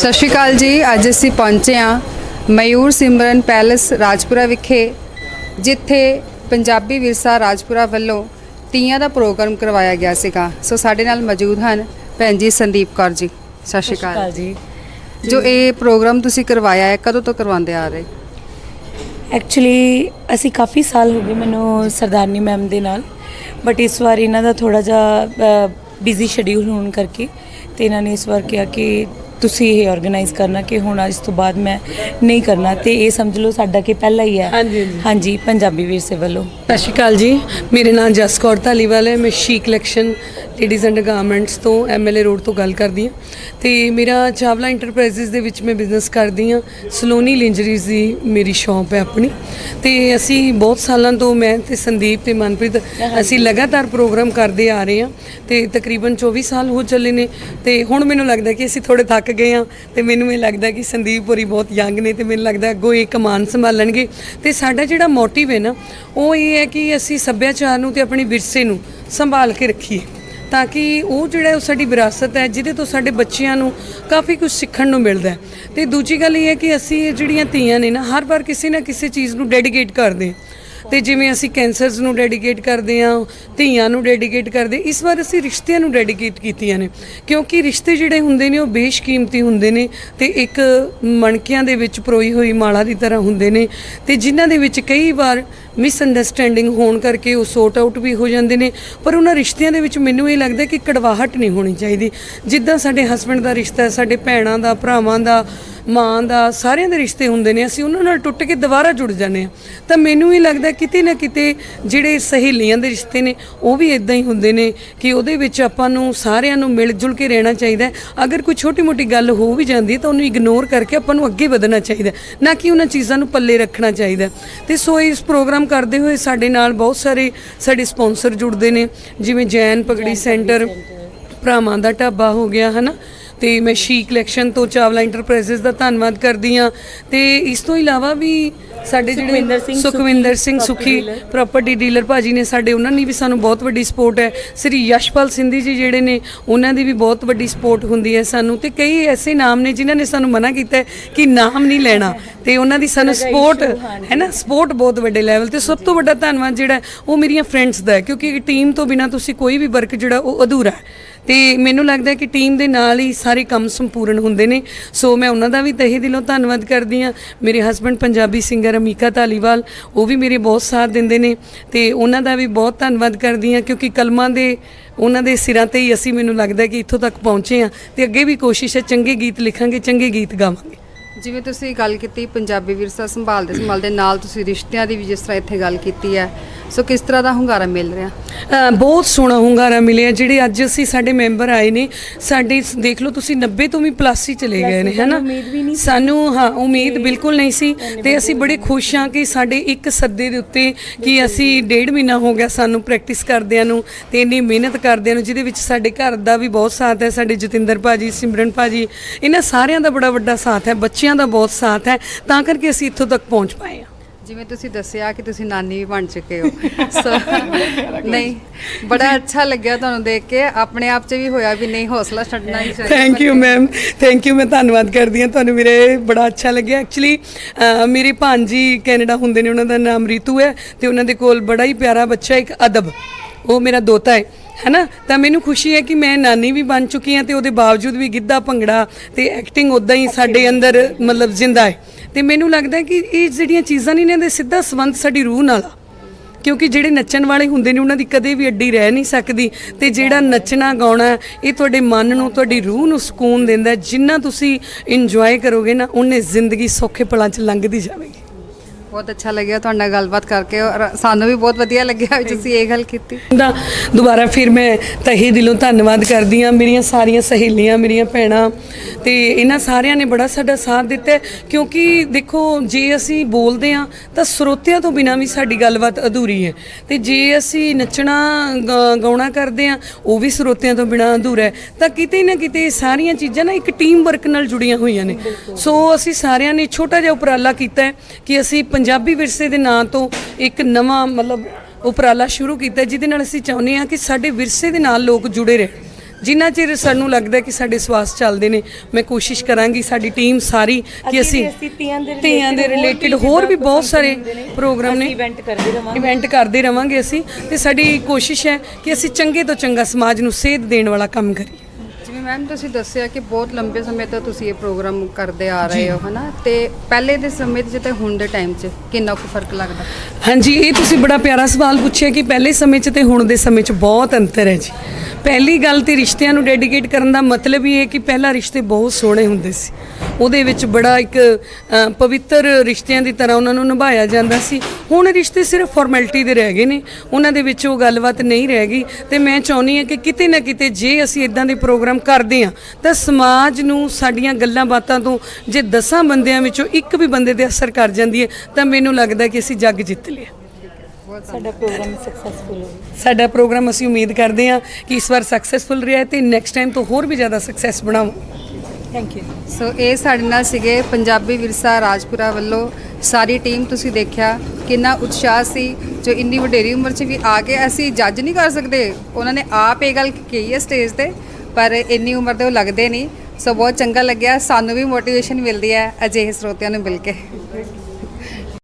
ਸਤਿ ਸ਼੍ਰੀ ਅਕਾਲ ਜੀ। ਅੱਜ ਅਸੀਂ ਪਹੁੰਚੇ ਹਾਂ ਮਯੂਰ ਸਿਮਰਨ ਪੈਲੇਸ ਰਾਜਪੁਰਾ ਵਿਖੇ ਜਿੱਥੇ ਪੰਜਾਬੀ ਵਿਰਸਾ ਰਾਜਪੁਰਾ ਵੱਲੋਂ ਤੀਆਂ ਦਾ ਪ੍ਰੋਗਰਾਮ ਕਰਵਾਇਆ ਗਿਆ ਸੀਗਾ। ਸੋ ਸਾਡੇ ਨਾਲ ਮੌਜੂਦ ਹਨ ਭੈਣ ਜੀ ਸੰਦੀਪ ਕੌਰ ਜੀ। ਸਤਿ ਸ਼੍ਰੀ ਅਕਾਲ। ਜੀ। ਜੋ ਇਹ ਪ੍ਰੋਗਰਾਮ ਤੁਸੀਂ ਕਰਵਾਇਆ ਹੈ ਕਦੋਂ ਤੋਂ ਕਰਵਾਉਂਦੇ ਆ ਰਹੇ? ਐਕਚੁਅਲੀ ਅਸੀਂ ਕਾਫੀ ਸਾਲ ਹੋ ਗਏ ਮੈਨੂੰ ਸਰਦਾਰਨੀ ਮੈਮ ਦੇ ਨਾਲ ਬਟ ਇਸ ਵਾਰ ਇਹਨਾਂ ਦਾ ਥੋੜਾ ਜਿਹਾ ਬਿਜ਼ੀ ਸ਼ਡਿਊਲ ਹੋਣ ਕਰਕੇ ਤੇ ਇਹਨਾਂ ਨੇ ਇਸ ਵਾਰ ਕਿਹਾ ਕਿ ਤੁਸੀਂ ਇਹ ਆਰਗੇਨਾਈਜ਼ ਕਰਨਾ ਕਿ ਹੁਣ ਅੱਜ ਤੋਂ ਬਾਅਦ ਮੈਂ ਨਹੀਂ ਕਰਨਾ ਤੇ ਇਹ ਸਮਝ ਲਓ ਸਾਡਾ ਕਿ ਪਹਿਲਾ ਹੀ ਹੈ। ਹਾਂਜੀ, ਹਾਂਜੀ। ਪੰਜਾਬੀ ਵਿਰਸੇ ਵੱਲੋਂ। ਸਤਿ ਸ਼੍ਰੀ ਅਕਾਲ ਜੀ। ਮੇਰੇ ਨਾਮ ਜਸ ਕੌਰ ਧਾਲੀਵਾਲ ਹੈ। ਮੈਂ she collection ladies and garments ਤੋਂ ਐਮਐਲਏ ਰੋਡ ਤੋਂ ਗੱਲ ਕਰਦੀ ਹਾਂ। ਤੇ ਮੇਰਾ ਚਾਵਲਾ ਇੰਟਰਪ੍ਰਾਈਜ਼ਸ ਦੇ ਵਿੱਚ ਮੈਂ ਬਿਜ਼ਨਸ ਕਰਦੀ ਹਾਂ। ਸਲੋਨੀ ਲਿੰਜਰੀਜ਼ ਦੀ ਮੇਰੀ ਸ਼ਾਪ ਹੈ ਆਪਣੀ। ਤੇ ਅਸੀਂ ਬਹੁਤ ਸਾਲਾਂ ਤੋਂ ਮੈਂ ਤੇ ਸੰਦੀਪ ਤੇ ਮਨਪ੍ਰੀਤ ਅਸੀਂ ਲਗਾਤਾਰ ਪ੍ਰੋਗਰਾਮ ਕਰਦੇ ਆ ਰਹੇ ਹਾਂ। ਤੇ ਤਕਰੀਬਨ 24 ਸਾਲ ਹੋ ਚੱਲੇ ਨੇ। ਤੇ ਹੁਣ ਮੈਨੂੰ ਲੱਗਦਾ ਕਿ ਅਸੀਂ ਥੋੜੇ ਥੱਕ ਗਏ ਹਾਂ। ਤੇ ਮੈਨੂੰ ਇਹ ਲੱਗਦਾ ਕਿ ਸੰਦੀਪ ਹੋਰੀ ਬਹੁਤ ਯੰਗ ਨੇ ਤੇ ਮੈਨੂੰ ਲੱਗਦਾ ਅੱਗੋਂ ਇਹ ਕਮਾਨ ਸੰਭਾਲਣਗੇ। ਤੇ ਸਾਡਾ ਜਿਹੜਾ ਮੋਟਿਵ ਹੈ ਨਾ, ਉਹ ਇਹ ਹੈ ਕਿ ਅਸੀਂ ਸੱਭਿਆਚਾਰ ਨੂੰ ਤੇ ਆਪਣੇ ਵਿਰਸੇ ਨੂੰ ਸੰਭਾਲ ਕੇ ਰੱਖੀਏ। ਤਾਂ ਕਿ ਉਹ ਜਿਹੜਾ ਉਹ ਸਾਡੀ ਵਿਰਾਸਤ ਹੈ, ਜਿਹਦੇ ਤੋਂ ਸਾਡੇ ਬੱਚਿਆਂ ਨੂੰ ਕਾਫੀ ਕੁਝ ਸਿੱਖਣ ਨੂੰ ਮਿਲਦਾ ਹੈ। ਤੇ ਦੂਜੀ ਗੱਲ ਇਹ ਹੈ ਕਿ ਅਸੀਂ ਇਹ ਜਿਹੜੀਆਂ ਧੀਆਂ ਨੇ ਨਾ, ਹਰ ਵਾਰ ਕਿਸੇ ਨਾ ਕਿਸੇ ਚੀਜ਼ ਨੂੰ ਡੈਡੀਕੇਟ ਕਰਦੇ ਹਾਂ। ਤੇ ਜਿਵੇਂ ਅਸੀਂ ਕੈਂਸਰਸ ਨੂੰ ਡੈਡੀਕੇਟ ਕਰਦੇ ਹਾਂ, ਧੀਆਂ ਨੂੰ ਡੈਡੀਕੇਟ ਕਰਦੇ ਇਸ ਵਾਰ ਅਸੀਂ ਰਿਸ਼ਤਿਆਂ ਨੂੰ ਡੈਡੀਕੇਟ ਕੀਤੀਆਂ ਨੇ। ਕਿਉਂਕਿ ਰਿਸ਼ਤੇ ਜਿਹੜੇ ਹੁੰਦੇ ਨੇ, ਉਹ ਬੇਸ਼ਕੀਮਤੀ ਹੁੰਦੇ ਨੇ ਤੇ ਇੱਕ ਮਣਕਿਆਂ ਦੇ ਵਿੱਚ ਪਰੋਈ ਹੋਈ ਮਾਲਾ ਦੀ ਤਰ੍ਹਾਂ ਹੁੰਦੇ ਨੇ। ਤੇ ਜਿਨ੍ਹਾਂ ਦੇ ਵਿੱਚ ਕਈ ਵਾਰ ਮਿਸਅੰਡਰਸਟੈਂਡਿੰਗ ਹੋਣ ਕਰਕੇ ਉਹ ਸੋਰਟ ਆਊਟ ਵੀ ਹੋ ਜਾਂਦੇ ਨੇ। ਪਰ ਉਹਨਾਂ ਰਿਸ਼ਤਿਆਂ ਦੇ ਵਿੱਚ ਮੈਨੂੰ ਇਹ ਲੱਗਦਾ ਕਿ ਕੜਵਾਹਟ ਨਹੀਂ ਹੋਣੀ ਚਾਹੀਦੀ। ਜਿੱਦਾਂ ਸਾਡੇ ਹਸਬੰਡ ਦਾ ਰਿਸ਼ਤਾ ਹੈ ਸਾਡੇ ਭੈਣਾਂ ਦਾ, ਭਰਾਵਾਂ ਦਾ, ਮਾਂ ਦਾ, ਸਾਰਿਆਂ ਦੇ ਰਿਸ਼ਤੇ ਹੁੰਦੇ ਨੇ। ਅਸੀਂ ਉਹਨਾਂ ਨਾਲ ਟੁੱਟ ਕੇ ਦੁਬਾਰਾ ਜੁੜ ਜਾਂਦੇ ਆ ਤਾਂ ਮੈਨੂੰ ਇਹ ਲੱਗਦਾ ਕਿਤੇ ਨਾ ਕਿਤੇ ਜਿਹੜੇ ਸਹੇਲੀਆਂ ਦੇ ਰਿਸ਼ਤੇ ਨੇ, ਉਹ ਵੀ ਇਦਾਂ ਹੀ ਹੁੰਦੇ ਨੇ ਕਿ ਉਹਦੇ ਵਿੱਚ ਆਪਾਂ ਨੂੰ ਸਾਰਿਆਂ ਨੂੰ ਮਿਲ ਜੁਲ ਕੇ ਰਹਿਣਾ ਚਾਹੀਦਾ ਅਗਰ ਕੋਈ ਛੋਟੀ ਮੋਟੀ ਗੱਲ ਹੋ ਵੀ ਜਾਂਦੀ ਹੈ, ਤਾਂ ਉਹਨੂੰ ਇਗਨੋਰ ਕਰਕੇ ਆਪਾਂ ਨੂੰ ਅੱਗੇ ਵਧਣਾ ਚਾਹੀਦਾ ਨਾ ਕਿ ਉਹਨਾਂ ਚੀਜ਼ਾਂ ਨੂੰ ਪੱਲੇ ਰੱਖਣਾ ਚਾਹੀਦਾ ਹੈ। ਤੇ ਸੋ ਇਸ ਪ੍ਰੋਗਰਾਮ ਕਰਦੇ ਹੋਏ ਸਾਡੇ ਨਾਲ ਬਹੁਤ ਸਾਰੇ ਸਾਡੇ ਸਪਾਂਸਰ ਜੁੜਦੇ ਨੇ ਜਿਵੇਂ ਜੈਨ ਪਗੜੀ ਸੈਂਟਰ। ਭਰਾਵਾਂ ਦਾ ਢਾਬਾ ਹੋ ਗਿਆ ਹਨਾ? ਤੇ ਮੈਂ ਸ਼ੀ ਕਲੈਕਸ਼ਨ ਤੋਂ ਚਾਵਲਾ ਇੰਟਰਪ੍ਰਾਈਜ਼ਸ ਦਾ ਧੰਨਵਾਦ ਕਰਦੀ ਆ ਤੇ ਇਸ ਤੋਂ ਇਲਾਵਾ ਵੀ ਸਾਡੇ ਜਿਹੜੇ ਸੁਖਵਿੰਦਰ ਸੁਖੀ, ਸਿੰਘ ਸੁਖੀ। ਪ੍ਰਾਪਰਟੀ ਡੀਲਰ ਭਾਜੀ ਨੇ ਸਾਡੇ ਉਹਨਾਂ ਨੇ ਵੀ ਸਾਨੂੰ ਬਹੁਤ ਵੱਡੀ ਸਪੋਰਟ ਹੈ। ਸ੍ਰੀ ਯਸ਼ਪਾਲ ਸਿੰਧੀ ਜੀ ਜਿਹੜੇ ਨੇ ਉਹਨਾਂ ਦੀ ਵੀ ਬਹੁਤ ਵੱਡੀ ਸਪੋਰਟ ਹੁੰਦੀ ਹੈ ਸਾਨੂੰ। ਤੇ ਕਈ ਐਸੇ ਨਾਮ ਨੇ ਜਿਨ੍ਹਾਂ ਨੇ ਸਾਨੂੰ ਮਨਾ ਕੀਤਾ ਕਿ ਨਾਮ ਨਹੀਂ ਲੈਣਾ। ਤੇ ਉਹਨਾਂ ਦੀ ਸਾਨੂੰ ਸਪੋਰਟ ਹੈ ਨਾ? ਸਪੋਰਟ ਬਹੁਤ ਵੱਡੇ ਲੈਵਲ ਤੇ ਸਭ ਤੋਂ ਵੱਡਾ ਧੰਨਵਾਦ ਜਿਹੜਾ ਉਹ ਮੇਰੀਆਂ ਫਰੈਂਡਸ ਦਾ ਹੈ। ਕਿਉਂਕਿ ਟੀਮ ਤੋਂ ਬਿਨਾ ਤੁਸੀਂ ਕੋਈ ਵੀ ਵਰਕ ਜਿਹੜਾ ਉਹ ਅਧੂਰਾ ਹੈ। ਤੇ ਮੈਨੂੰ ਲੱਗਦਾ ਕਿ ਟੀਮ ਦੇ ਨਾਲ ਹੀ ਸਾਰੇ ਕੰਮ ਸੰਪੂਰਨ ਹੁੰਦੇ ਨੇ। ਸੋ ਮੈਂ ਉਹਨਾਂ ਦਾ ਵੀ ਤਹਿ ਦਿਲੋਂ ਧੰਨਵਾਦ ਕਰਦੀ ਹਾਂ। ਮੇਰੇ ਹਸਬੰਡ ਪੰਜਾਬੀ ਸਿੰਗਰ ਅਮੀਕਾ ਧਾਲੀਵਾਲ, ਉਹ ਵੀ ਮੇਰੇ ਬਹੁਤ ਸਾਥ ਦਿੰਦੇ ਨੇ ਤੇ ਉਹਨਾਂ ਦਾ ਵੀ ਬਹੁਤ ਧੰਨਵਾਦ ਕਰਦੀ ਹਾਂ ਕਿਉਂਕਿ ਕਲਮਾਂ ਦੇ, ਉਹਨਾਂ ਦੇ ਸਿਰਾਂ ਤੇ ਹੀ ਅਸੀਂ ਮੈਨੂੰ ਲੱਗਦਾ ਕਿ ਇੱਥੋਂ ਤੱਕ ਪਹੁੰਚੇ ਹਾਂ ਤੇ ਅੱਗੇ ਵੀ ਕੋਸ਼ਿਸ਼ ਹੈ ਚੰਗੇ ਗੀਤ ਲਿਖਾਂਗੇ, ਚੰਗੇ ਗੀਤ ਗਾਵਾਂਗੇ। ਜਿਵੇਂ ਤੁਸੀਂ ਗੱਲ ਕੀਤੀ, ਪੰਜਾਬੀ ਵਿਰਸਾ ਸੰਭਾਲਦੇ ਸੰਭਾਲਦੇ ਨਾਲ ਤੁਸੀਂ ਰਿਸ਼ਤਿਆਂ ਦੀ ਵੀ ਜਿਸ ਤਰ੍ਹਾਂ ਇੱਥੇ ਗੱਲ ਕੀਤੀ ਹੈ ਸੋ ਕਿਸ ਤਰ੍ਹਾਂ ਦਾ ਹੁੰਗਾਰਾ ਮਿਲ ਰਿਹਾ? ਅ, ਬਹੁਤ ਸੋਹਣਾ ਹੁੰਗਾਰਾ ਮਿਲਿਆ ਜਿਹੜੇ ਅੱਜ ਅਸੀਂ ਸਾਡੇ ਮੈਂਬਰ ਆਏ ਨੇ ਸਾਡੇ ਸ- ਦੇਖ ਲਓ ਤੁਸੀਂ 90 ਤੋਂ ਵੀ ਪਲੱਸ ਹੀ ਚਲੇ ਗਏ ਨੇ ਹੈਨਾ? ਸਾਨੂੰ ਹਾਂ ਉਮੀਦ ਬਿਲਕੁਲ ਨਹੀਂ ਸੀ ਤੇ ਅਸੀਂ ਬੜੇ ਖੁਸ਼ ਹਾਂ ਕਿ ਸਾਡੇ ਇੱਕ ਸੱਦੇ ਦੇ ਉੱਤੇ ਕਿ ਅਸੀਂ ਡੇਢ ਮਹੀਨਾ ਹੋ ਗਿਆ ਸਾਨੂੰ ਪ੍ਰੈਕਟਿਸ ਕਰਦਿਆਂ ਨੂੰ ਤੇ ਇੰਨੀ ਮਿਹਨਤ ਕਰਦਿਆਂ ਨੂੰ ਜਿਹਦੇ ਵਿੱਚ ਸਾਡੇ ਘਰ ਦਾ ਵੀ ਬਹੁਤ ਸਾਥ ਹੈ ਸਾਡੇ ਜਤਿੰਦਰ ਭਾਜੀ ਸਿਮਰਨ ਭਾਜੀ ਇਹਨਾਂ ਸਾਰਿਆਂ ਦਾ ਬੜਾ ਵੱਡਾ ਸਾਥ ਹੈ ਬੱਚਿਆਂ ਦਾ ਬਹੁਤ ਸਾਥ ਹੈ ਤਾਂ ਕਰਕੇ ਅਸੀਂ ਇੱਥੋਂ ਤੱਕ ਪਹੁੰਚ ਪਾਏ ਹਾਂ। ਜਿਵੇਂ ਤੁਸੀਂ ਦੱਸਿਆ ਕਿ ਤੁਸੀਂ ਨਾਨੀ ਵੀ ਬਣ ਚੁੱਕੇ ਹੋ। ਸੋ ਨਹੀਂ ਬੜਾ ਅੱਛਾ ਲੱਗਿਆ ਤੁਹਾਨੂੰ ਦੇਖ ਕੇ। ਆਪਣੇ ਆਪ 'ਚ ਵੀ ਹੋਇਆ ਵੀ ਨਹੀਂ ਹੌਸਲਾ ਛੱਡਣਾ ਨਹੀਂ ਚਾਹੀਦਾ। Thank you ma'am thank you ਮੈਂ ਧੰਨਵਾਦ ਕਰਦੀ ਹਾਂ। ਤੁਹਾਨੂੰ ਮੇਰੇ ਬੜਾ ਅੱਛਾ ਲੱਗਿਆ। ਐਕਚੁਅਲੀ ਮੇਰੀ ਭਾਂਜੀ ਕੈਨੇਡਾ ਹੁੰਦੇ ਨੇ ਉਹਨਾਂ ਦਾ ਨਾਮ ਰੀਤੂ ਹੈ ਤੇ ਉਹਨਾਂ ਦੇ ਕੋਲ ਬੜਾ ਹੀ ਪਿਆਰਾ ਬੱਚਾ ਇੱਕ ਅਦਬ। ਉਹ ਮੇਰਾ ਦੋਤਾ ਹੈ ਹੈਨਾ? ਤਾਂ ਮੈਨੂੰ ਖੁਸ਼ੀ ਹੈ ਕਿ ਮੈਂ ਨਾਨੀ ਵੀ ਬਣ ਚੁੱਕੀ ਹਾਂ ਤੇ ਉਹਦੇ ਬਾਵਜੂਦ ਵੀ ਗਿੱਧਾ ਭੰਗੜਾ ਤੇ ਐਕਟਿੰਗ ਉਦਾਂ ਹੀ ਸਾਡੇ ਅੰਦਰ ਮਤਲਬ ਜ਼ਿੰਦਾ ਹੈ। ਤੇ ਮੈਨੂੰ ਲੱਗਦਾ ਕਿ ਇਹ ਜਿਹੜੀਆਂ ਚੀਜ਼ਾਂ ਨੇ ਇਹਨਾਂ ਦੇ ਸਿੱਧਾ ਸੰਬੰਧ ਸਾਡੀ ਰੂਹ ਨਾਲ ਆ। ਕਿਉਂਕਿ ਜਿਹੜੇ ਨੱਚਣ ਵਾਲੇ ਹੁੰਦੇ ਨੇ, ਉਹਨਾਂ ਦੀ ਕਦੇ ਵੀ ਅੱਡੀ ਰਹਿ ਨਹੀਂ ਸਕਦੀ। ਤੇ ਜਿਹੜਾ ਨੱਚਣਾ, ਗਾਉਣਾ, ਇਹ ਤੁਹਾਡੇ ਮਨ ਨੂੰ, ਤੁਹਾਡੀ ਰੂਹ ਨੂੰ ਸਕੂਨ ਦਿੰਦਾ ਜਿੰਨਾ ਤੁਸੀਂ ਇੰਜੋਏ ਕਰੋਗੇ ਨਾ, ਉਹਨੇ ਜ਼ਿੰਦਗੀ ਸੌਖੇ ਪਲਾਂ 'ਚ ਲੰਘਦੀ ਜਾਵੇਗੀ। ਬਹੁਤ ਅੱਛਾ ਲੱਗਿਆ ਤੁਹਾਡੇ ਨਾਲ ਗੱਲਬਾਤ ਕਰਕੇ ਔਰ ਸਾਨੂੰ ਵੀ ਬਹੁਤ ਵਧੀਆ ਲੱਗਿਆ ਵੀ ਤੁਸੀਂ ਇਹ ਗੱਲ ਕੀਤੀ। ਦਾ ਦੁਬਾਰਾ ਫਿਰ ਮੈਂ ਤਹੇ ਦਿਲੋਂ ਧੰਨਵਾਦ ਕਰਦੀ ਹਾਂ। ਮੇਰੀਆਂ ਸਾਰੀਆਂ ਸਹੇਲੀਆਂ ਮੇਰੀਆਂ ਭੈਣਾਂ ਤੇ ਇਹਨਾਂ ਸਾਰਿਆਂ ਨੇ ਬੜਾ ਸਾਡਾ ਸਾਥ ਦਿੱਤਾ ਕਿਉਂਕਿ ਦੇਖੋ ਜੇ ਅਸੀਂ ਬੋਲਦੇ ਹਾਂ ਤਾਂ ਸਰੋਤਿਆਂ ਤੋਂ ਬਿਨਾਂ ਵੀ ਸਾਡੀ ਗੱਲਬਾਤ ਅਧੂਰੀ ਹੈ। ਤੇ ਜੇ ਅਸੀਂ ਨੱਚਣਾ ਗਾਉਣਾ ਕਰਦੇ ਹਾਂ ਉਹ ਵੀ ਸਰੋਤਿਆਂ ਤੋਂ ਬਿਨਾਂ ਅਧੂਰਾ ਹੈ। ਤਾਂ ਕਿਤੇ ਨਾ ਕਿਤੇ ਸਾਰੀਆਂ ਚੀਜ਼ਾਂ ਨਾ ਇੱਕ ਟੀਮ ਵਰਕ ਨਾਲ ਜੁੜੀਆਂ ਹੋਈਆਂ ਨੇ। ਸੋ ਅਸੀਂ ਸਾਰਿਆਂ ਨੇ ਛੋਟਾ ਜਿਹਾ ਉਪਰਾਲਾ ਕੀਤਾ ਹੈ ਕਿ ਅਸੀਂ ਪੰਜਾਬੀ ਵਿਰਸੇ ਦੇ ਨਾਂ ਤੋਂ ਇੱਕ ਨਵਾਂ ਮਤਲਬ ਉਪਰਾਲਾ ਸ਼ੁਰੂ ਕੀਤਾ ਜਿਹਦੇ ਨਾਲ ਅਸੀਂ ਚਾਹੁੰਦੇ ਹਾਂ ਕਿ ਸਾਡੇ ਵਿਰਸੇ ਦੇ ਨਾਲ ਲੋਕ ਜੁੜੇ ਰਹਿਣ। ਜਿੰਨਾ ਚਿਰ ਸਾਨੂੰ ਲੱਗਦਾ ਕਿ ਸਾਡੇ ਸਵਾਸ ਚੱਲਦੇ ਨੇ ਮੈਂ ਕੋਸ਼ਿਸ਼ ਕਰਾਂਗੀ ਸਾਡੀ ਟੀਮ ਸਾਰੀ ਕਿ ਅਸੀਂ ਤੀਆਂ ਦੇ ਰਿਲੇਟਡ ਹੋਰ ਵੀ ਬਹੁਤ ਸਾਰੇ ਪ੍ਰੋਗਰਾਮ ਨੇ। ਇਵੈਂਟ ਕਰਦੇ ਰਵਾਂਗੇ। ਇਵੈਂਟ ਕਰਦੇ ਰਵਾਂਗੇ ਅਸੀਂ ਤੇ ਸਾਡੀ ਕੋਸ਼ਿਸ਼ ਹੈ ਕਿ ਅਸੀਂ ਚੰਗੇ ਤੋਂ ਚੰਗਾ ਸਮਾਜ ਨੂੰ ਸੇਧ ਦੇਣ ਵਾਲਾ ਕੰਮ ਕਰੀਏ। ਜਿਵੇਂ ਮੈਮ ਤੁਸੀਂ ਦੱਸਿਆ ਕਿ ਬਹੁਤ ਲੰਬੇ ਸਮੇਂ ਤੋਂ ਤੁਸੀਂ ਇਹ ਪ੍ਰੋਗਰਾਮ ਕਰਦੇ ਆ ਰਹੇ ਹੋ ਹਨਾ? ਤੇ ਪਹਿਲੇ ਦੇ ਸਮੇਂ 'ਚ ਤੇ ਹੁਣ ਦੇ ਟਾਈਮ 'ਚ ਕਿੰਨਾ ਕੁ ਫ਼ਰਕ ਲੱਗਦਾ? ਹਾਂਜੀ ਇਹ ਤੁਸੀਂ ਬੜਾ ਪਿਆਰਾ ਸਵਾਲ ਪੁੱਛਿਆ ਕਿ ਪਹਿਲੇ ਸਮੇਂ 'ਚ ਤੇ ਹੁਣ ਦੇ ਸਮੇਂ 'ਚ ਬਹੁਤ ਅੰਤਰ ਹੈ ਜੀ। ਪਹਿਲੀ ਗੱਲ ਤੇ ਰਿਸ਼ਤਿਆਂ ਨੂੰ ਡੈਡੀਕੇਟ ਕਰਨ ਦਾ ਮਤਲਬ ਹੀ ਹੈ ਕਿ ਪਹਿਲਾਂ ਰਿਸ਼ਤੇ ਬਹੁਤ ਸੋਹਣੇ ਹੁੰਦੇ ਸੀ। ਉਹਦੇ ਵਿੱਚ ਬੜਾ ਇੱਕ ਪਵਿੱਤਰ ਰਿਸ਼ਤਿਆਂ ਦੀ ਤਰ੍ਹਾਂ ਉਹਨਾਂ ਨੂੰ ਨਿਭਾਇਆ ਜਾਂਦਾ ਸੀ। ਹੁਣ ਰਿਸ਼ਤੇ ਸਿਰਫ ਫਾਰਮੈਲਿਟੀ ਦੇ ਰਹਿ ਗਏ ਨੇ। ਉਹਨਾਂ ਦੇ ਵਿੱਚ ਉਹ ਗੱਲਬਾਤ ਨਹੀਂ ਰਹਿ ਗਈ। ਤੇ ਮੈਂ ਚਾਹੁੰਦੀ ਹਾਂ ਕਿ ਕਿਤੇ ਨਾ ਕਿਤੇ ਜੇ ਅਸੀਂ ਇਦਾਂ ਦੇ ਪ੍ਰੋਗਰਾਮ ਕਰਦੇ ਹਾਂ, ਤਾਂ ਸਮਾਜ ਨੂੰ ਸਾਡੀਆਂ ਗੱਲਾਂ ਬਾਤਾਂ ਤੋਂ ਜੇ ਦਸਾਂ ਬੰਦਿਆਂ ਵਿੱਚੋਂ ਇੱਕ ਵੀ ਬੰਦੇ ਤੇ ਅਸਰ ਕਰ ਜਾਂਦੀ ਹੈ, ਤਾਂ ਮੈਨੂੰ ਲੱਗਦਾ ਕਿ ਅਸੀਂ ਜੱਗ ਜਿੱਤ ਲਿਆ। ਸਾਡਾ ਪ੍ਰੋਗਰਾਮ ਸਕਸੈਸਫੁਲ ਹੋਵੇ ਸਾਡਾ ਪ੍ਰੋਗਰਾਮ ਅਸੀਂ ਉਮੀਦ ਕਰਦੇ ਹਾਂ ਕਿ ਇਸ ਵਾਰ ਸਕਸੈਸਫੁਲ ਰਿਹਾ ਤੇ ਨੈਕਸਟ ਟਾਈਮ ਤੋਂ ਹੋਰ ਵੀ ਜ਼ਿਆਦਾ ਸਕਸੈਸ ਬਣਾਵਾਂ। ਥੈਂਕ ਯੂ ਸੋ ਇਹ ਸਾਡੇ ਨਾਲ ਸੀਗੇ ਪੰਜਾਬੀ ਵਿਰਸਾ ਰਾਜਪੁਰਾ ਵੱਲੋਂ। ਸਾਰੀ ਟੀਮ ਤੁਸੀਂ ਦੇਖਿਆ ਕਿੰਨਾ ਉਤਸ਼ਾਹ ਸੀ ਜੋ ਇੰਨੀ ਵਡੇਰੀ ਉਮਰ 'ਚ ਵੀ ਆ ਕੇ ਅਸੀਂ ਜੱਜ ਨਹੀਂ ਕਰ ਸਕਦੇ। ਉਹਨਾਂ ਨੇ ਆਪ ਇਹ ਗੱਲ ਕਹੀ ਹੈ ਸਟੇਜ ਤੇ ਪਰ ਇੰਨੀ ਉਮਰ ਦੇ ਉਹ ਲੱਗਦੇ ਨਹੀਂ। ਸੋ ਬਹੁਤ ਚੰਗਾ ਲੱਗਿਆ। ਸਾਨੂੰ ਵੀ ਮੋਟੀਵੇਸ਼ਨ ਮਿਲਦੀ ਹੈ ਅਜਿਹੇ ਸਰੋਤਿਆਂ ਨੂੰ ਮਿਲ ਕੇ।